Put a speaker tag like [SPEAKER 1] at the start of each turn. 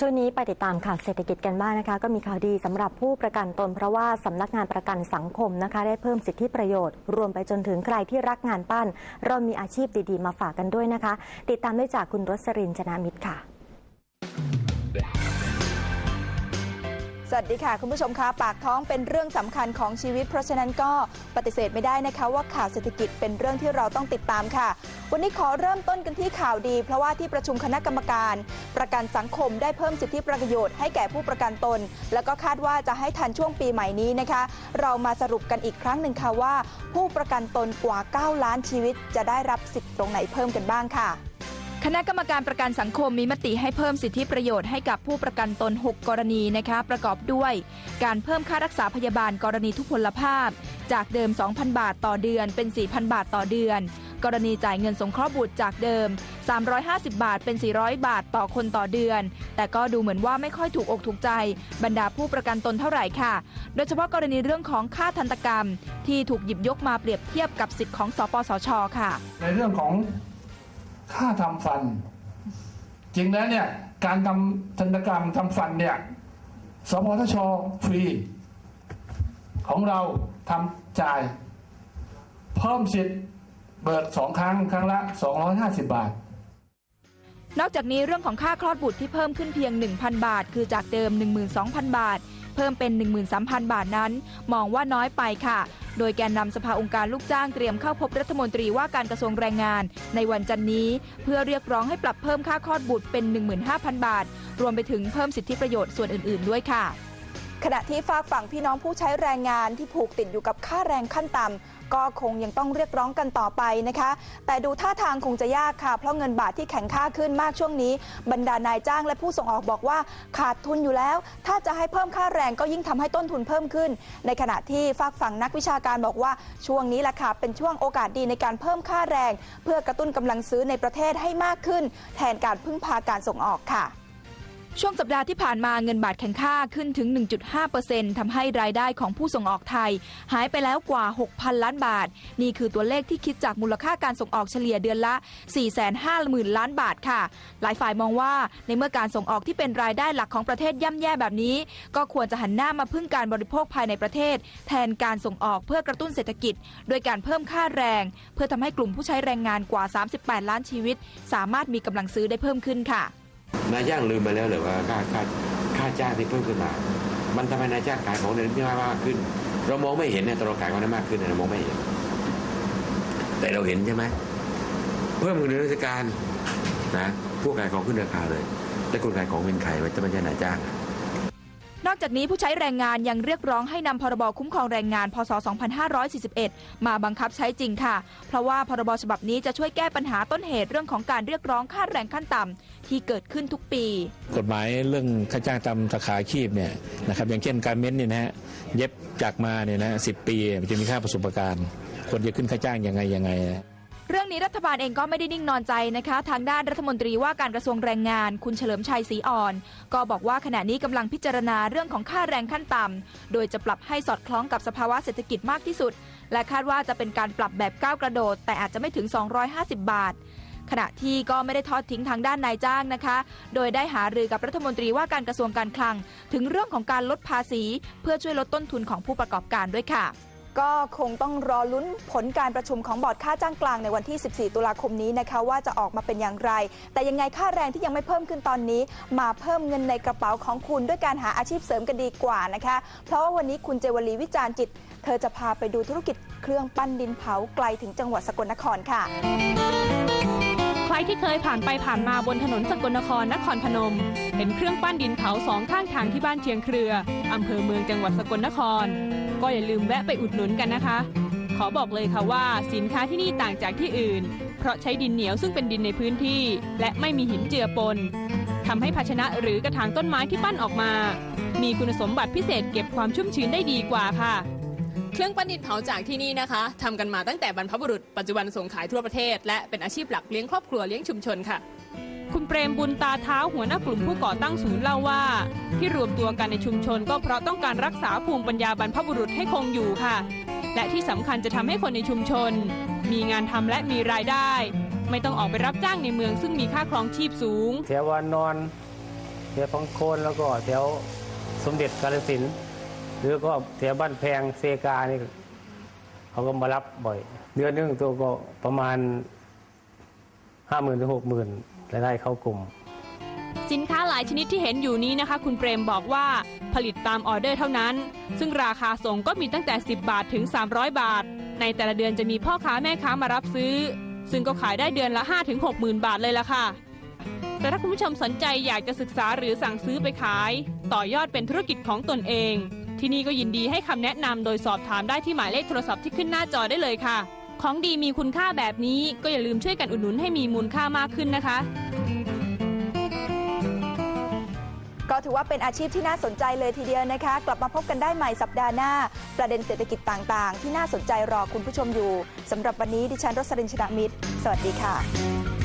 [SPEAKER 1] ช่วงนี้ไปติดตามข่าวเศรษฐกิจกันบ้างนะคะ ก็มีข่าวดีสำหรับผู้ประกันตน เพราะว่าสำนักงานประกันสังคมนะคะ ได้เพิ่มสิทธิประโยชน์ รวมไปจนถึงใครที่รักงานปั้น เรามีอาชีพดีๆ มาฝากกันด้วยนะคะ ติดตามได้จากคุณรสรินชนะมิตรค่ะ
[SPEAKER 2] สวัสดีค่ะ คุณผู้ชมคะปากท้องเป็นเรื่องสำคัญของชีวิต เพราะฉะนั้นก็ปฏิเสธไม่ได้นะคะว่าข่าวเศรษฐกิจเป็นเรื่องที่เราต้องติดตามค่ะ วันนี้ขอเริ่มต้นกันที่ข่าวดี เพราะว่าที่ประชุมคณะกรรมการ ประกันสังคมได้เพิ่มสิทธิประโยชน์ให้แก่ผู้ประกันตน แล้วก็คาดว่าจะให้ทันช่วงปีใหม่นี้นะคะ เรามาสรุปกันอีกครั้งหนึ่งค่ะว่า ผู้ประกันตนกว่า 9 ล้านชีวิต จะได้รับสิทธิ์ตรงไหนเพิ่มกันบ้างค่ะ
[SPEAKER 3] คณะกรรมการประกันสังคมมีมติให้เพิ่มสิทธิประโยชน์ให้กับผู้ประกันตน 6 กรณีนะคะประกอบด้วย การเพิ่มค่ารักษาพยาบาลกรณีทุพพลภาพ จากเดิม 2,000 บาทต่อเดือนเป็น 4,000 บาทต่อเดือน กรณีจ่ายเงินสงเคราะห์บุตรจากเดิม 350 บาทเป็น 400 บาทต่อคนต่อเดือน แต่ก็ดูเหมือนว่าไม่ค่อยถูกอกถูกใจ บรรดาผู้ประกันตนเท่าไหร่ค่ะ โดยเฉพาะกรณีเรื่องของค่าทันตกรรม ที่ถูกหยิบยกมาเปรียบเทียบกับสิทธิ์ของสปสชค่ะ
[SPEAKER 4] ในเรื่องของ ค่าทำฟัน จริงแล้วเนี่ย การทำทันกรรมทำฟันเนี่ยสพทชฟรี ของเราทำจ่าย เพิ่มสิทธิ์เบิกสองครั้ง ครั้งละ 250 บาท
[SPEAKER 3] นอกจากนี้เรื่องของค่าคลอดบุตรที่เพิ่มขึ้นเพียง 1,000 บาท คือจากเดิม 12,000 บาท เพิ่มเป็น 13,000 บาทนั้น มองว่าน้อยไปค่ะ โดยแกนนำสภาองค์การลูกจ้างเตรียมเข้าพบรัฐมนตรีว่าการกระทรวงแรงงาน ในวันจันนี้ เพื่อเรียกร้องให้ปรับเพิ่มค่าคลอดบุตรเป็น 15,000 บาท รวมไปถึงเพิ่มสิทธิประโยชน์ส่วนอื่น ๆ ด้วยค่ะ
[SPEAKER 2] ขณะที่ฝากฝั่งพี่น้องผู้ใช้แรงงานที่ผูกติดอยู่กับค่าแรงขั้นต่ำก็คงยังต้องเรียกร้องกันต่อไปนะคะ แต่ดูท่าทางคงจะยากค่ะ เพราะเงินบาทที่แข็งค่าขึ้นมากช่วงนี้ บรรดานายจ้างและผู้ส่งออกบอกว่าขาดทุนอยู่แล้ว ถ้าจะให้เพิ่มค่าแรงก็ยิ่งทำให้ต้นทุนเพิ่มขึ้น ในขณะที่ฝากฝั่งนักวิชาการบอกว่าช่วงนี้แหละค่ะเป็นช่วงโอกาสดีในการเพิ่มค่าแรง เพื่อกระตุ้นกำลังซื้อในประเทศให้มากขึ้น แทนการพึ่งพาการส่งออกค่ะ
[SPEAKER 3] ช่วงสัปดาห์ที่ผ่านมาเงินบาทแข็งค่าขึ้นถึง 1.5%ทำให้รายได้ของผู้ส่งออกไทย หายไปแล้วกว่า 6,000 ล้านบาท นี่คือตัวเลขที่คิดจากมูลค่าการส่งออกเฉลี่ยเดือนละ 450,000 ล้านบาทค่ะ หลายฝ่ายมองว่าในเมื่อการส่งออกที่เป็นรายได้หลักของประเทศย่ำแย่แบบนี้ ก็ควรจะหันหน้ามาพึ่งการบริโภคภายในประเทศ แทนการส่งออกเพื่อกระตุ้นเศรษฐกิจ โดยการเพิ่มค่าแรง เพื่อทำให้กลุ่มผู้ใช้แรงงานกว่า 38 ล้านชีวิต สามารถมีกำลังซื้อได้เพิ่มขึ้นค่ะ
[SPEAKER 5] นายจ้างลืมไปแล้วหรือว่าค่าค่าค่าจ้างที่เพิ่มขึ้นมา มันทำให้นายจ้างขายของในนี้มากขึ้น เรามองไม่เห็นเนี่ยแต่เราขายของได้มากขึ้นเรามองไม่เห็น แต่เราเห็นใช่ไหมเพิ่มเงินเดือนราชการนะผู้ขายของขึ้นราคาเลย แต่คนขายของเป็นใครมันจะไม่ใช่นายจ้างอะ
[SPEAKER 3] นอกจากนี้ผู้ใช้แรงงานยังเรียกร้องให้นำพรบคุ้มครองแรงงาน พศ 2541 มาบังคับใช้จริงค่ะ เพราะว่าพรบฉบับนี้จะช่วยแก้ปัญหาต้นเหตุเรื่องของการเรียกร้องค่าแรงขั้นต่ำที่เกิดขึ้นทุกปี
[SPEAKER 6] กฎหมายเรื่องค่าจ้างตามสาขาอาชีพเนี่ยนะครับอย่างเช่นการเม้นเนี่ยนะฮะเย็บจากมาเนี่ยนะสิปีมันจะมีค่าประสบการณ์ควรจะขึ้นค่าจ้างยังไงยังไงนะ
[SPEAKER 3] เรื่องนี้รัฐบาลเองก็ไม่ได้นิ่งนอนใจนะคะ ทางด้านรัฐมนตรีว่าการกระทรวงแรงงาน คุณเฉลิมชัยศรีอ่อน ก็บอกว่าขณะนี้กำลังพิจารณาเรื่องของค่าแรงขั้นต่ำโดยจะปรับให้สอดคล้องกับสภาวะเศรษฐกิจมากที่สุด และคาดว่าจะเป็นการปรับแบบก้าวกระโดด แต่อาจจะไม่ถึง 250 บาท ขณะที่ก็ไม่ได้ทอดทิ้งทางด้านนายจ้างนะคะ โดยได้หารือกับรัฐมนตรีว่าการกระทรวงการคลัง ถึงเรื่องของการลดภาษี เพื่อช่วยลดต้นทุนของผู้ประกอบการด้วยค่ะ
[SPEAKER 2] ก็คงต้องรอลุ้นผลการประชุมของบอร์ดค่าจ้างกลางในวันที่ 14 ตุลาคมนี้นะคะว่าจะออกมาเป็นอย่างไร แต่ยังไงค่าแรงที่ยังไม่เพิ่มขึ้นตอนนี้ มาเพิ่มเงินในกระเป๋าของคุณด้วยการหาอาชีพเสริมกันดีกว่านะคะ เพราะว่าวันนี้คุณเจวลีวิจารณ์จิต เธอจะพาไปดูธุรกิจเครื่องปั้นดินเผาไกลถึงจังหวัดสกลนครค่ะ
[SPEAKER 7] ใครที่เคยผ่านไปผ่านมาบนถนนสกลนครนครพนม เห็นเครื่องปั้นดินเผาสองข้างทางที่บ้านเชียงเครือ อำเภอเมืองจังหวัดสกลนคร ก็อย่าลืมแวะไปอุดหนุนกันนะคะ ขอบอกเลยค่ะว่าสินค้าที่นี่ต่างจากที่อื่น เพราะใช้ดินเหนียวซึ่งเป็นดินในพื้นที่ และไม่มีหินเจือปนทำให้ภาชนะหรือกระถางต้นไม้ที่ปั้นออกมา มีคุณสมบัติพิเศษเก็บความชุ่มชื้นได้ดีกว่าค่ะ
[SPEAKER 8] เครื่องปั้นดินเผาจากที่นี่นะคะทำกันมาตั้งแต่บรรพบุรุษปัจจุบันส่งขายทั่วประเทศ และเป็นอาชีพหลักเลี้ยงครอบครัวเลี้ยงชุมชนค่ะ
[SPEAKER 7] คุณเปรมบุญตาเท้าหัวหน้ากลุ่มผู้ก่อตั้งศูนย์เล่าว่า ที่รวมตัวกันในชุมชน ก็เพราะต้องการรักษาภูมิปัญญาบรรพบุรุษให้คงอยู่ค่ะ และที่สำคัญจะทำให้คนในชุมชน มีงานทำและมีรายได้ ไม่ต้องออกไปรับจ้างในเมือง ซึ่งมีค่าครองชีพสูง
[SPEAKER 9] แถวว่านอนถวพังโคนแล้วก็แถวสมเด็จกาลสินธุ์ หรือก็แถวบ้านแพงเซกานี่เขาก็มารับบ่อย เดือนนึงตัวก็ประมาณห้าหมื่นถึงหกหมื่นรายได้เข้ากลุ่ม
[SPEAKER 7] สินค้าหลายชนิดที่เห็นอยู่นี้นะคะ คุณเปรมบอกว่าผลิตตามออเดอร์เท่านั้น ซึ่งราคาส่งก็มีตั้งแต่ 10 บาทถึง 300 บาท ในแต่ละเดือนจะมีพ่อค้าแม่ค้ามารับซื้อ ซึ่งก็ขายได้เดือนละ5ถึง6หมื่นบาทเลยล่ะค่ะ แต่ถ้าคุณผู้ชมสนใจอยากจะศึกษาหรือสั่งซื้อไปขาย ต่อยอดเป็นธุรกิจของตนเอง ที่นี่ก็ยินดีให้คำแนะนำโดยสอบถามได้ที่หมายเลขโทรศัพท์ที่ขึ้นหน้าจอได้เลยค่ะ ของดีมีคุณค่าแบบนี้ก็อย่าลืมช่วยกันอุดหนุนให้มีมูลค่ามากขึ้นนะคะ
[SPEAKER 2] ก็ถือว่าเป็นอาชีพที่น่าสนใจเลยทีเดียวนะคะ กลับมาพบกันได้ใหม่สัปดาห์หน้า ประเด็นเศรษฐกิจต่างๆ ที่น่าสนใจรอคุณผู้ชมอยู่สำหรับวันนี้ดิฉันรสรินชนะมิตร สวัสดีค่ะ